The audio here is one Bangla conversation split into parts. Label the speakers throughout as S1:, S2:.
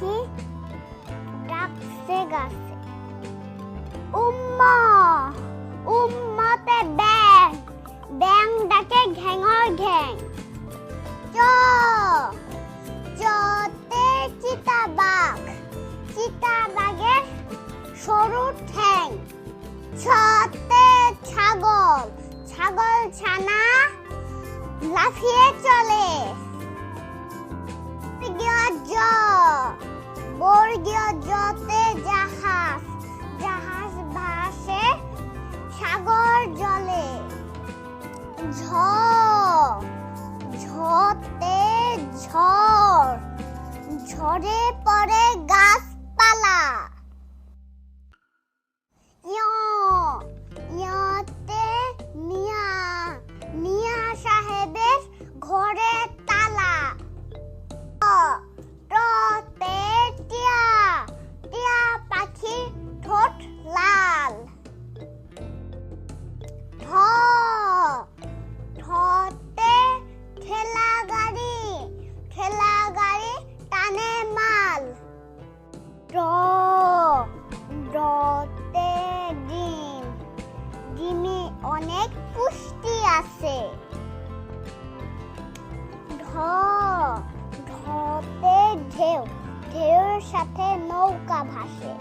S1: পাখি ডাকছে গাছে উম্মা! উম্মাতে ব্যাং ব্যাং ডাকে ঘ্যাঙর ঘ্যাং। চ! চতে চিতাবাঘ। চিতাবাঘের সরু ঠ্যাং। ছতে ছাগল। ছাগল ছানা লাফিয়ে চলে। বর্গীয় জ বর্গীয় জতে জাহাজ জাহাজ ভাসে সাগর জলে। ঝ ঝতে ঝড় ঝরে পড়ে গাছপালা। সাথে নৌকা ভাসে।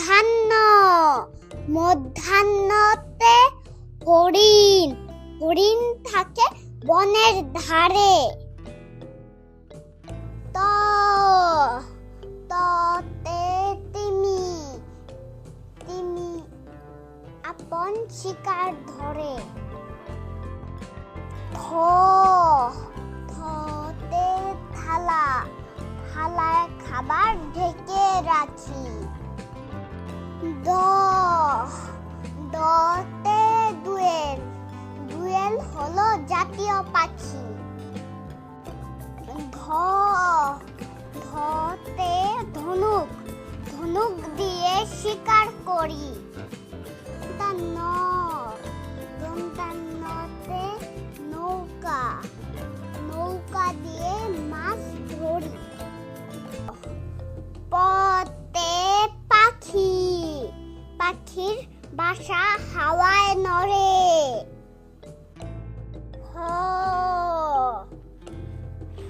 S1: ধান্য, মধ্যাহ্নতে হরিণ হরিণ থাকে বনের ধারে। ত আপন শিকার ধরে। থ খাবার ঢেকে রাখি। দ দতে দুয়েল। দুয়েল হলো জাতীয় পাখি। ধ ধতে ধনুক। ধনুক দিয়ে শিকার করি। পাখির বাসা হাওয়ায় নড়ে।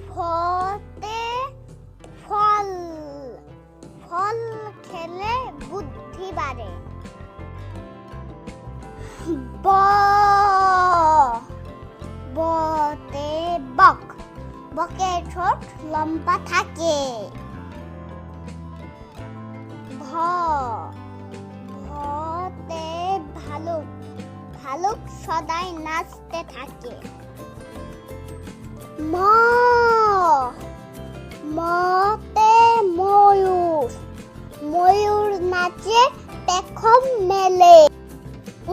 S1: ফতে ফল ফল খেলে বুদ্ধি বাড়ে। ব, বতে বক বকের ঠোঁট লম্বা থাকে। ভ ভালুক সদাই নাচতে থাকে। ম মতে ময়ূর। ময়ূর নাচে পেখম মেলে।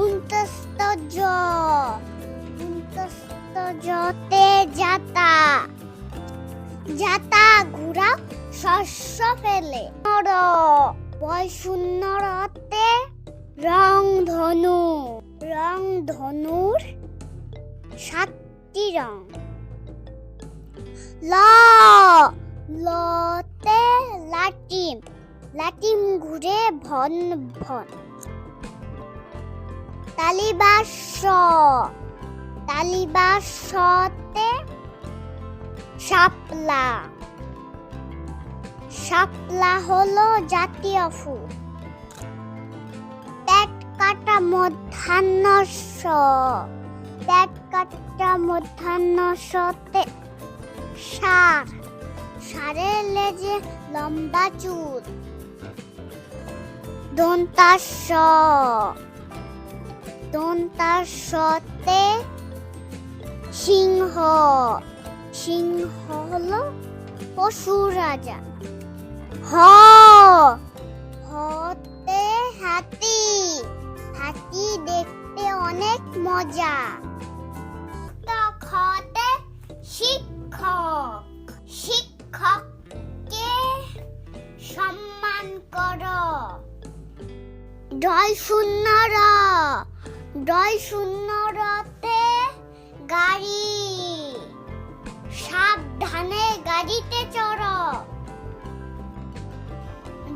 S1: উন্তস্ত জ উন্তস্ত জতে যাতা। যাতা ঘোড়া শস্য ফেলে। বয় শূন্য রতে রং ধনু। রং ধনুর সাতটি রং। ল লতে লাটিম লাটিম ঘুরে ভন ভন। তালিবাস তালিবাসতে শাপলা। শাপলা হলো জাতীয় ফুল। কাটা মধ্যাহ্ন স পেট কাটা মধ্যাহ্ন সতে সার। সারের লেজে লম্বা চুল। দন্তাস দন্তাসতে সিংহ। সিংহ হলো পশু রাজা। হ। হতে হাতি। হাতি দেখতে অনেক মজা। তখতে শিক্ষক, শিক্ষককে সম্মান করো। ডয় শূন্য র ডয় শূন্য রতে গাড়ি। সাবধানে গাড়িতে চড়ো।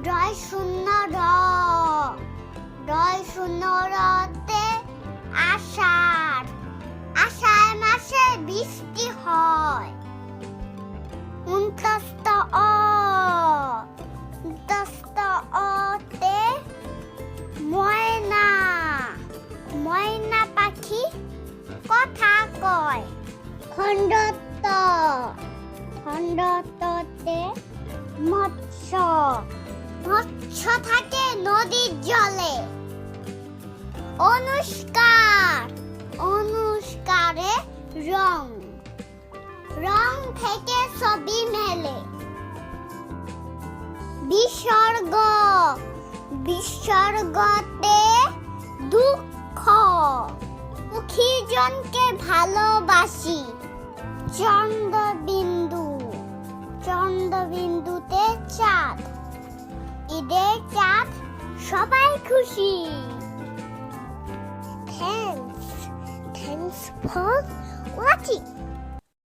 S1: ডয় শূন্য র ডয় শূন্য রতে আষাঢ় আষাঢ় মাসে বৃষ্টি হয়। উনতস্ত অ উনতস্ত অতে ময়না ময়না পাখি কথা কয়। খণ্ডত্ব, খণ্ডত্বতে মৎস্য মৎস্য থাকে নদীর জলে। অনুষ্কার, অনুষ্কারে রং। রং থেকে ছবি মেলে। বিসর্গ, বিসর্গতে দুঃখ। সুখীজনকে ভালোবাসি। চন্দ্রবিন্দু সবাই খুশি থ্যাংকস থ্যাংকস ফর ওয়াচিং